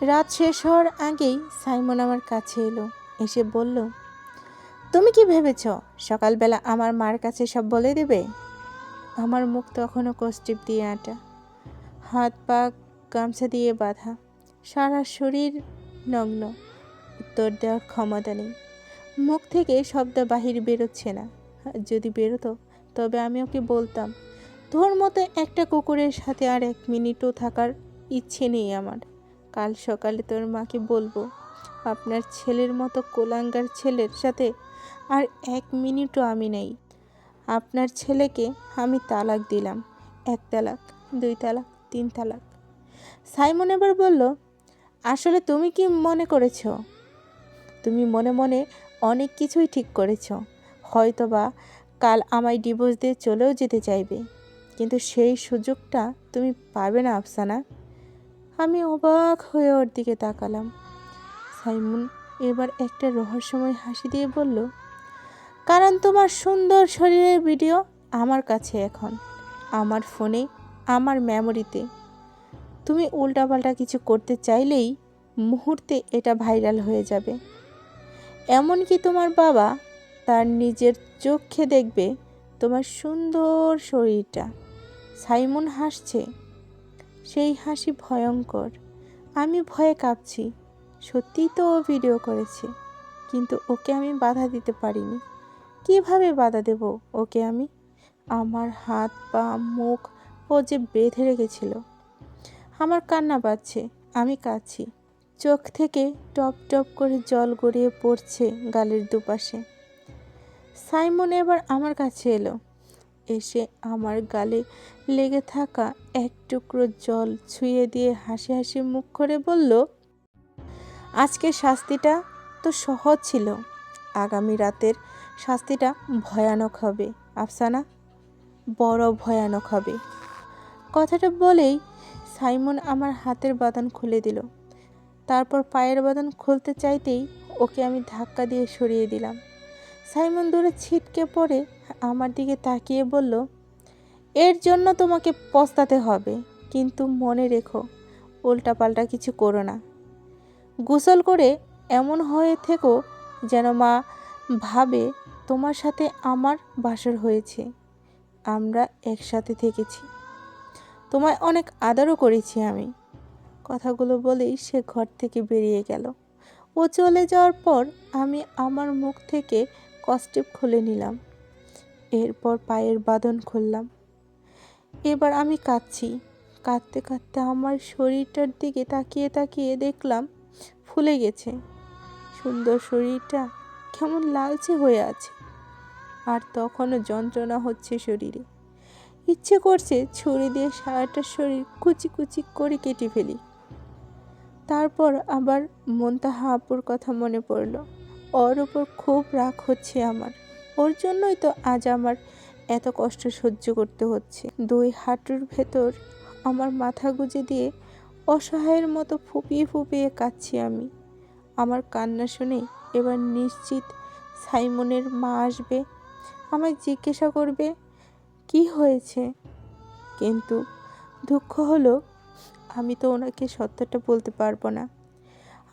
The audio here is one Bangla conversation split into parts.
রাত শেষ হওয়ার আগেই সাইমন আমার কাছে এলো, এসে বলল, তুমি কি ভেবেছ? সকালবেলা আমার মার কাছে সব বলে দেবে? আমার মুখ তখনও কষ্টিপ দিয়ে আটা। হাত পা গামছা দিয়ে বাঁধা। সারা শরীর নগ্ন। উত্তর দেওয়ার ক্ষমতা নেই। মুখ থেকে শব্দ বাহির বেরোচ্ছে না। যদি বেরোতো, তবে আমি ওকে বলতাম, তোর মতো একটা কুকুরের সাথে আর এক মিনিটও থাকার ইচ্ছে নেই আমার। কাল সকালে তোর মাকে বলব, আপনার ছেলের মতো কোলাঙ্গার ছেলের সাথে আর এক মিনিটও আমি নেই। আপনার ছেলেকে আমি তালাক দিলাম, এক তালাক, দুই তালাক, তিন তালাক। সাইমন এবার বলল, আসলে তুমি কি মনে করেছ? তুমি মনে মনে অনেক কিছুই ঠিক করেছ। হয়তোবা কাল আমায় ডিভোর্স দিয়ে চলেও যেতে চাইবে, কিন্তু সেই সুযোগটা তুমি পাবে না, আফসানা। আমি অবাক হয়ে ওর দিকে তাকালাম। সাইমন এবার একটা রহস্যময় হাসি দিয়ে বলল, কারণ তোমার সুন্দর শরীরের ভিডিও আমার কাছে এখন, আমার ফোনে, আমার মেমোরিতে। তুমি উল্টাপাল্টা কিছু করতে চাইলেই মুহূর্তে এটা ভাইরাল হয়ে যাবে। এমনকি তোমার বাবা তার নিজের চোখে দেখবে তোমার সুন্দর শরীরটা। সাইমন হাসছে। সেই হাসি ভয়ঙ্কর। আমি ভয়ে কাঁপছি সত্যিই তো ও ভিডিও করেছে। কিন্তু ওকে আমি বাধা দিতে পারিনি। কীভাবে বাধা দেব ওকে আমি? আমার হাত, পা, মুখ, ও যে বেঁধে রেখেছিল। আমার কান্না পাচ্ছে আমি কাঁদছি। চোখ থেকে টপ টপ করে জল গড়িয়ে পড়ছে গালের দুপাশে। সাইমন এবার আমার কাছে এলো। এসে আমার গালে লেগে থাকা এক টুকরো জল ছুঁয়ে দিয়ে হাসি হাসি মুখ করে বলল, আজকের শাস্তিটা তো সহজ ছিল। আগামী রাতের শাস্তিটা ভয়ানক হবে, আফসানা। বড় ভয়ানক হবে। কথাটা বলেই সাইমন আমার হাতের বাঁধন খুলে দিল। তারপর পায়ের বাঁধন খুলতে চাইতেই ওকে আমি ধাক্কা দিয়ে সরিয়ে দিলাম। সাইমন দূরে ছিটকে পড়ে আমার দিকে তাকিয়ে বলল, এর জন্য তোমাকে পস্তাতে হবে, কিন্তু মনে রেখো, উল্টাপাল্টা কিছু করো না। গোসল করে এমন হয়ে থেকো যেন মা ভাবে তোমার সাথে আমার বাসর হয়েছে। আমরা একসাথে থেকেছি। তোমায় অনেক আদরও করেছি আমি। কথাগুলো বলেই সে ঘর থেকে বেরিয়ে গেল। ও চলে যাওয়ার পর আমি আমার মুখ থেকে কস্টেপ খুলে নিলাম। এরপর পায়ের বাঁধন খুললাম। এবার আমি কাঁদছি। কাঁদতে কাঁদতে আমার শরীরটার দিকে তাকিয়ে তাকিয়ে দেখলাম ফুলে গেছে। সুন্দর শরীরটা কেমন লালচে হয়ে আছে। আর তখনও যন্ত্রণা হচ্ছে শরীরে। ইচ্ছে করছে ছুরি দিয়ে সারাটা শরীর কুচি কুচি করে কেটে ফেলি। তারপর আবার মন্তাহা আপুর কথা মনে পড়ল। ওর ওপর খুব রাগ হচ্ছে আমার। ওর জন্যই তো আজ আমার এত কষ্ট সহ্য করতে হচ্ছে। দুই হাঁটুর ভেতর আমার মাথা গুজে দিয়ে অসহায়ের মতো ফুপিয়ে ফুপিয়ে কাঁদছি আমি। আমার কান্না শুনে এবার নিশ্চিত সাইমনের মা আসবে, আমায় জিজ্ঞাসা করবে, কি হয়েছে? কিন্তু দুঃখ হলো, আমি তো ওনাকে সত্যটা বলতে পারব না।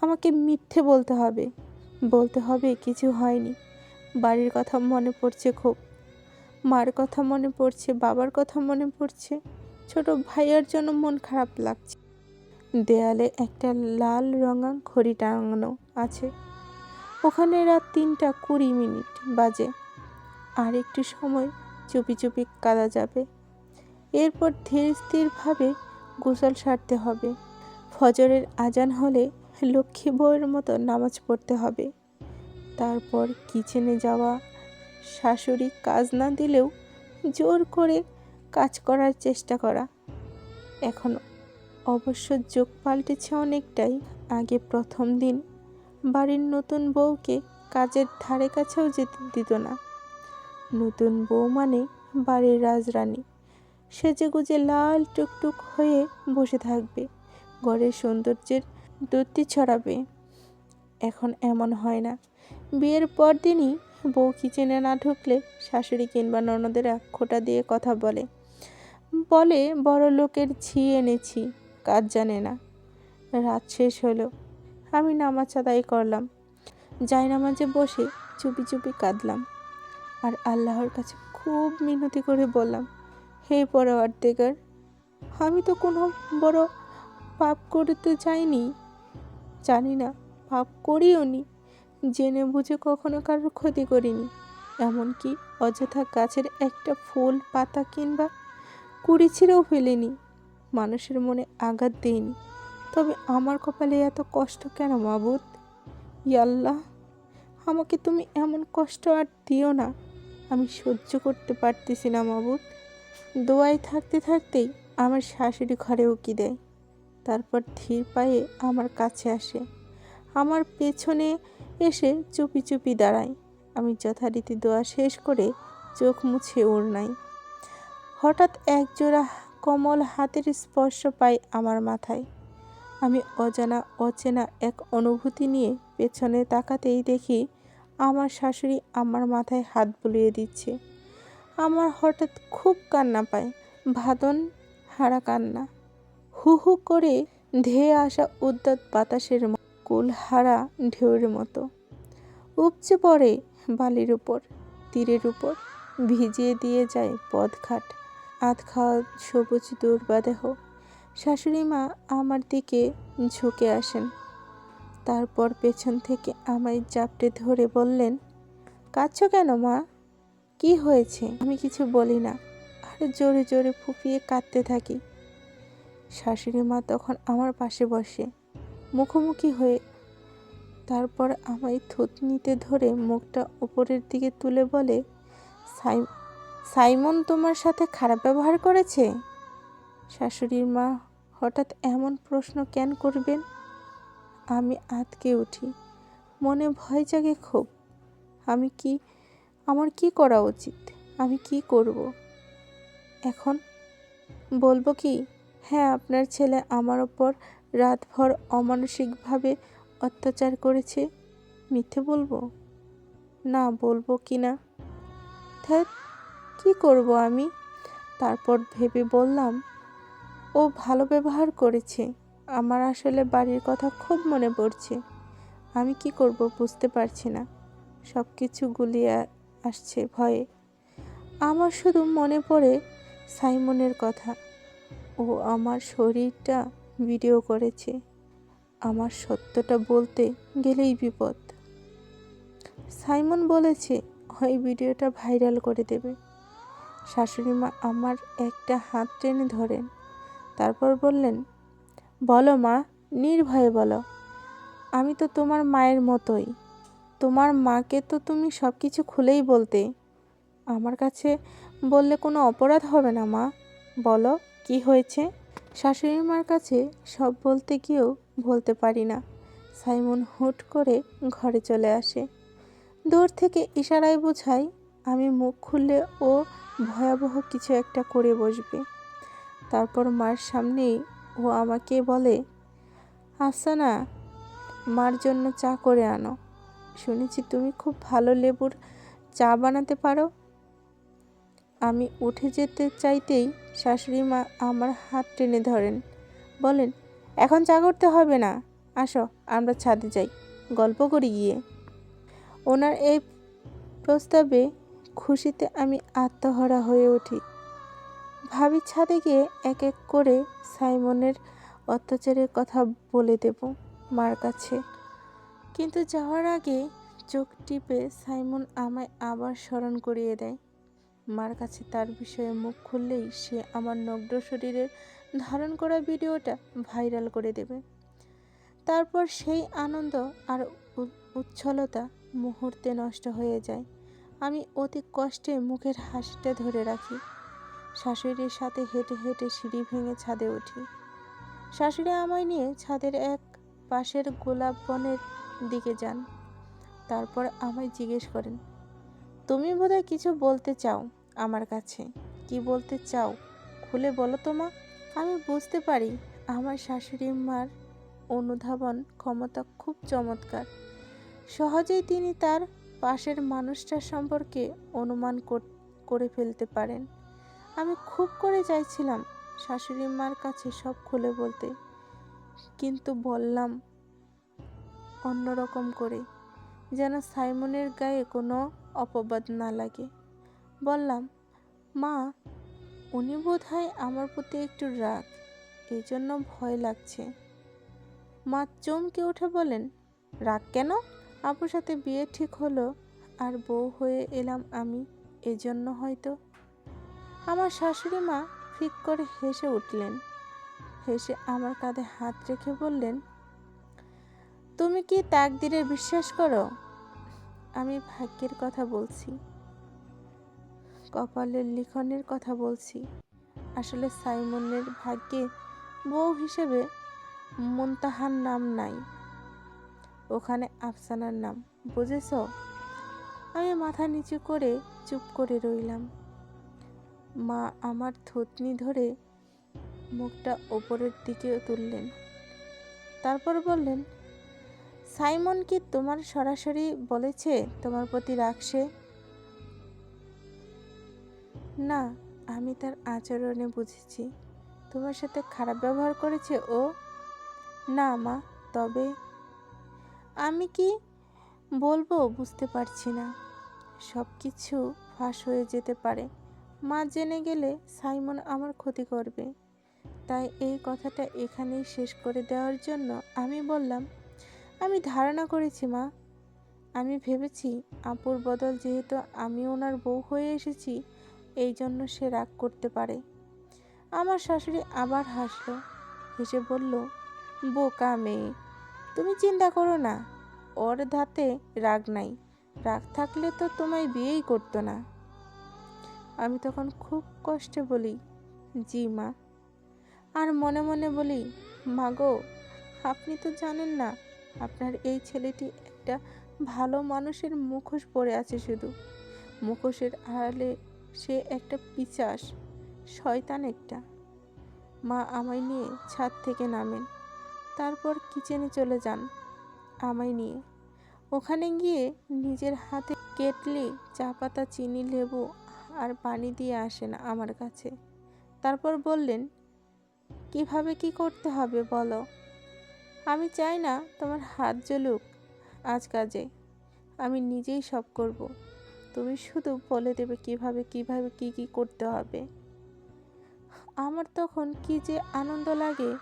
আমাকে মিথ্যে বলতে হবে। বলতে হবে কিছু হয়নি। বাড়ির কথা মনে পড়ছে খুব। মার কথা মনে পড়ছে, বাবার কথা মনে পড়ছে। ছোট ভাইয়ার জন্য মন খারাপ লাগছে। দেয়ালে একটা লাল রঙা ঘড়ি টাঙানো আছে। ওখানে রাত তিনটা কুড়ি মিনিট বাজে। আর একটু সময় চুপি চুপি কাদা যাবে। এরপর ধীর স্থিরভাবে গোসল সারতে হবে। ফজরের আজান হলে লক্ষ্মী বউয়ের মতো নামাজ পড়তে হবে। তারপর কিচেনে যাওয়া শাশুড়ি কাজ না দিলেও জোর করে কাজ করার চেষ্টা করা। এখন অবশ্য যোগ পাল্টেছে অনেকটাই। আগে প্রথম দিন বাড়ির নতুন বউকে কাজের ধারে কাছেও যেতে দিত না। নতুন বউ মানে বাড়ির রাজরানী। সেজে গুজে লাল টুকটুক হয়ে বসে থাকবে, ঘরের সৌন্দর্যের দ্যুতি ছড়াবে। এখন এমন হয় না। বিয়ের পর দিনই বউ কিচেনে না ঢুকলে শাশুড়ি কিংবা ননদের এক খোঁটা দিয়ে কথা বলে। বলে, বড় লোকের ঝি এনেছি, কাজ জানে না। রাত শেষ হলো, আমি নামাজ আদায় করলাম। যাই নামাজে বসে চুপি চুপি কাঁদলাম। আর আল্লাহর কাছে খুব মিনতি করে বললাম, হে পরওয়ার্দেগার আমি তো কোনো বড় পাপ করতে চাইনি। জানি না, পাপ করিও নি জেনে বুঝে কখনো কারোর ক্ষতি করিনি। এমনকি অযথা গাছের একটা ফুল, পাতা কিংবা কুড়ি ছিঁড়েও ফেলিনি। মানুষের মনে আঘাত দিইনি। তবে আমার কপালে এত কষ্ট কেন মাবুদ? ইয়াল্লাহ, আমাকে তুমি এমন কষ্ট আর দিও না। আমি সহ্য করতে পারতেছি না মাবুদ। দোয়ায় থাকতে থাকতেই আমার শাশুড়ি ঘরে উকি দেয়। তারপর ধীর পায়ে আমার কাছে আসে। আমার পেছনে এসে চুপি চুপি দাঁড়ায়। আমি যথারীতি দোয়া শেষ করে চোখ মুছে নাই। হঠাৎ একজোড়া কমল হাতের স্পর্শ পাই আমার মাথায়। আমি অজানা, অচেনা এক অনুভূতি নিয়ে পেছনে তাকাতেই দেখি, আমার শাশুড়ি আমার মাথায় হাত বুলিয়ে দিচ্ছে। আমার হঠাৎ খুব কান্না পায়, ভাদন হারা কান্না। হু হু করে ধেয়ে আসা উদ্যত বাতাসের কুলহারা ঢেউয়ের মতো। উপচে পড়ে বালির উপর, তীরের উপর, ভিজিয়ে দিয়ে যায় পথঘাট। আধ খাওয়া সবুজ দুর্বাদেহ শাশুড়ি মা আমার দিকে ঝুঁকে আসেন। তারপর পেছন থেকে আমায় জাপটে ধরে বললেন, কাঁদছো কেন মা? কি হয়েছে? আমি কিছু বলি না। আর জোরে জোরে ফুপিয়ে কাঁদতে থাকি। শাশুড়ি মা তখন আমার পাশে বসে মুখোমুখি হয়ে তারপর আমায় থুতনিতে ধরে মুখটা ওপরের দিকে তুলে বলে, সাই সাইমন তোমার সাথে খারাপ ব্যবহার করেছে? শাশুড়ির মা হঠাৎ এমন প্রশ্ন কেন করবেন? আমি আতকে উঠি। মনে ভয় জাগে খুব। আমি কি, আমার কি করা উচিত? আমি কি করব? এখন বলব কি হ্যাঁ আপনার ছেলে আমার ওপর রাতভর অমানসিকভাবে অত্যাচার করেছে। মিথ্যে বলব? না, বলব কি না? ধ্যাত কী করব আমি? তারপর ভেবে বললাম, ও ভালো ব্যবহার করেছে। আমার আসলে বাড়ির কথা খুব মনে পড়ছে। আমি কি করব বুঝতে পারছি না। সব কিছু গুলিয়ে আসছে ভয়ে। আমার শুধু মনে পড়ে সাইমনের কথা। ও আমার শরীরটা ভিডিও করেছে। আমার সত্যটা বলতে গেলেই বিপদ। সাইমন বলেছে ওই ভিডিওটা ভাইরাল করে দেবে। শাশুড়ি মা আমার একটা হাত টেনে ধরেন। তারপর বললেন, বলো মা, নির্ভয়ে বলো। আমি তো তোমার মায়ের মতোই। তোমার মাকে তো তুমি সব কিছু খুলেই বলতে। আমার কাছে বললে কোনো অপরাধ হবে না মা। বলো, কি হয়েছে? শাশুড়ি মার কাছে সব বলতে গিয়েও বলতে পারি না। সাইমন হুট করে ঘরে চলে আসে। দূর থেকে ইশারায় বোঝাই আমি মুখ খুললে ও ভয়াবহ কিছু একটা করে বসবে। তারপর মার সামনেই ও আমাকে বলে, আফসানা, মার জন্য চা করে আনো। শুনেছি তুমি খুব ভালো লেবুর চা বানাতে পারো। আমি উঠে যেতে চাইতেই শাশুড়ি মা আমার হাত টেনে ধরেন। বলেন, এখন চা করতে হবে না। আসো, আমরা ছাদে যাই। গল্প করি গিয়ে। ওনার এই প্রস্তাবে খুশিতে আমি আত্মহারা হয়ে উঠি। ভাবি ছাদে গিয়ে এক এক করে সাইমনের অত্যাচারের কথা বলে দেব মার কাছে। কিন্তু যাওয়ার আগে চোখ টিপে সাইমন আমায় আবার স্মরণ করিয়ে দেয়। মার কাছে তার বিষয়ে মুখ খুললেই সে আমার নগ্ন শরীরের ধারণ করা ভিডিওটা ভাইরাল করে দেবে। তারপর সেই আনন্দ আর উচ্ছলতা মুহূর্তে নষ্ট হয়ে যায়। আমি অতি কষ্টে মুখের হাসিটা ধরে রাখি। শাশুড়ির সাথে হেঁটে হেঁটে সিঁড়ি ভেঙে ছাদে উঠি। শাশুড়ি আমায় নিয়ে ছাদের এক পাশের গোলাপ বনের দিকে যান। তারপর আমায় জিজ্ঞেস করেন তুমি বোধহয় কিছু বলতে চাও আমার কাছে? কি বলতে চাও? খুলে বলো তো মা। আমি বুঝতে পারি আমার শাশুড়ি মার অনুধাবন ক্ষমতা খুব চমৎকার। সহজেই তিনি তার পাশের মানুষটার সম্পর্কে অনুমান করে ফেলতে পারেন। আমি খুব করে চাইছিলাম শাশুড়ি মার কাছে সব খুলে বলতে। কিন্তু বললাম অন্যরকম করে। যেন সাইমনের গায়ে কোনো অপবাদ না লাগে। বললাম, মা, উনি বোধ হয় আমার প্রতি একটু রাগ এই জন্য ভয় লাগছে। মা চমকে উঠে বলেন, রাগ কেন? আপুর সাথে বিয়ে ঠিক হলো, আর বউ হয়ে এলাম আমি, এজন্য হয়তো। আমার শাশুড়ি মা ফিক করে হেসে উঠলেন। হেসে আমার কাঁধে হাত রেখে বললেন তুমি কি তাকদিরে বিশ্বাস করো? আমি ভাগ্যের কথা বলছি। কপালের লিখনের কথা বলছি। আসলে সাইমনের ভাগ্যে বউ হিসেবে মুনতাহার নাম নাই। ওখানে আফসানার নাম, বুঝেছ? আমি মাথা নিচু করে চুপ করে রইলাম। মা আমার থুতনি ধরে মুখটা ওপরের দিকে তুললেন। তারপর বললেন সাইমন কি তোমার সরাসরি বলেছে তোমার প্রতি রাখছে না, আমি তার আচরণে বুঝেছি। তোমার সাথে খারাপ ব্যবহার করেছে ও? না মা, তবে আমি কি বলব বুঝতে পারছি না। সব কিছু ফাঁস হয়ে যেতে পারে। মা জেনে গেলে সাইমন আমার ক্ষতি করবে। তাই এই কথাটা এখানেই শেষ করে দেওয়ার জন্য আমি বললাম আমি ধারণা করেছি, মা। আমি ভেবেছি, আপুর বদল যেহেতু আমি ওনার বউ হয়ে এসেছি এই জন্য সে রাগ করতে পারে। আমার শাশুড়ি আবার হাসলো, হেসে বলল, বোকা মেয়ে, তুমি চিন্তা করো না, ওর ধাতে রাগ নাই, রাগ থাকলে তো তোমায় বিয়েই করতো না। আমি তখন খুব কষ্টে বলি, জি, মা। আর মনে মনে বলি মাগো আপনি তো জানেন না আপনার এই ছেলেটি একটা ভালো মানুষের মুখোশ পরে আছে শুধু। মুখোশের আড়ালে সে একটা পিচাস, শয়তান একটা। মা আমায় নিয়ে ছাদ থেকে নামেন, তারপর কিচেনে চলে যান আমায় নিয়ে। ওখানে গিয়ে নিজের হাতে কেটলি চা পাতা চিনি, লেবু আর পানি দিয়ে আসেন আমার কাছে। তারপর বললেন, কীভাবে কি করতে হবে বলো? আমি চাই না তোমার হাত জ্বলুক আজ কাজে। আমি নিজেই সব করব। তুমি শুধু বলে দেবে কীভাবে কীভাবে, কি কি করতে হবে। আমার তখন কি যে আনন্দ লাগে,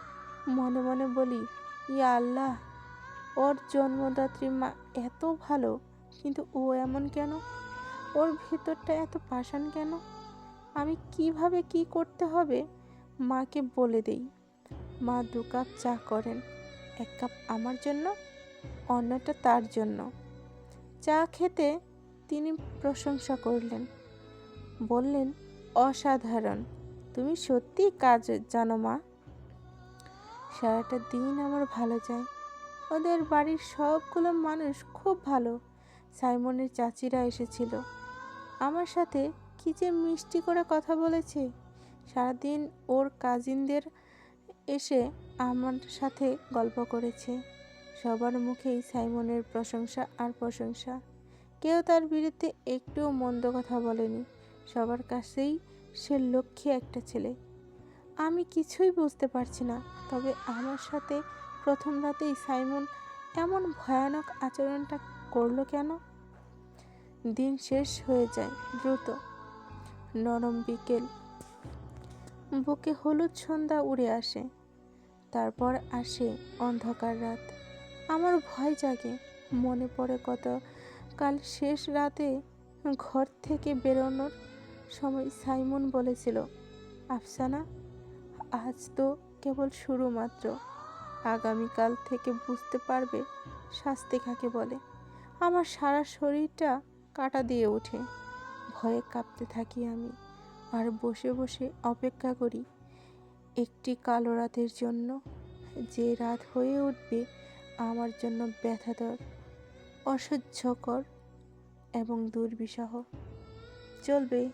মনে মনে বলি, ইয়া আল্লাহ, ওর জন্মদাত্রী মা এত ভালো, কিন্তু ও এমন কেন? ওর ভিতরটা এত পাষাণ কেন? আমি কীভাবে কি করতে হবে? মাকে বলে দেই। মা দু কাপ চা করেন। এক কাপ আমার জন্য, অন্যটা তার জন্য। চা খেতে তিনি প্রশংসা করলেন। বললেন, অসাধারণ, তুমি সত্যি কাজ জানো মা। সারাটা দিন আমার ভালো যায়। ওদের বাড়ির সবগুলো মানুষ খুব ভালো। সাইমনের চাচিরা এসেছিল। আমার সাথে কি যে মিষ্টি করে কথা বলেছে। সারাদিন ওর কাজিনদের এসে আমার সাথে গল্প করেছে। সবার মুখেই সাইমনের প্রশংসা আর প্রশংসা। কেউ তার বিরুদ্ধে একটুও মন্দ কথা বলেনি। সবার কাছেই সে লক্ষ্মী একটা ছেলে। আমি কিছুই বুঝতে পারছি না, তবে আমার সাথে প্রথম রাতেই সাইমন এমন ভয়ানক আচরণটা করল কেন? দিন শেষ হয়ে যায় দ্রুত। নরম বিকেল। বুকে হলুদ সন্ধ্যা উড়ে আসে। তারপর আসে অন্ধকার রাত। আমার ভয় জাগে, মনে পড়ে কত। কাল শেষ রাতে ঘর থেকে বেরোনোর সময় সাইমন বলেছিল, আফসানা, আজ তো কেবল শুরু মাত্র। আগামীকাল থেকে বুঝতে পারবে শাস্তি কাকে বলে। আমার সারা শরীরটা কাটা দিয়ে ওঠে। ভয়ে কাঁপতে থাকি আমি, আর বসে বসে অপেক্ষা করি। একটি কালো রাতের জন্য। যে রাত হয়ে উঠবে, আমার জন্য ব্যথাদর অসহ্যকর এবং দুর্বিষহ। চলবে।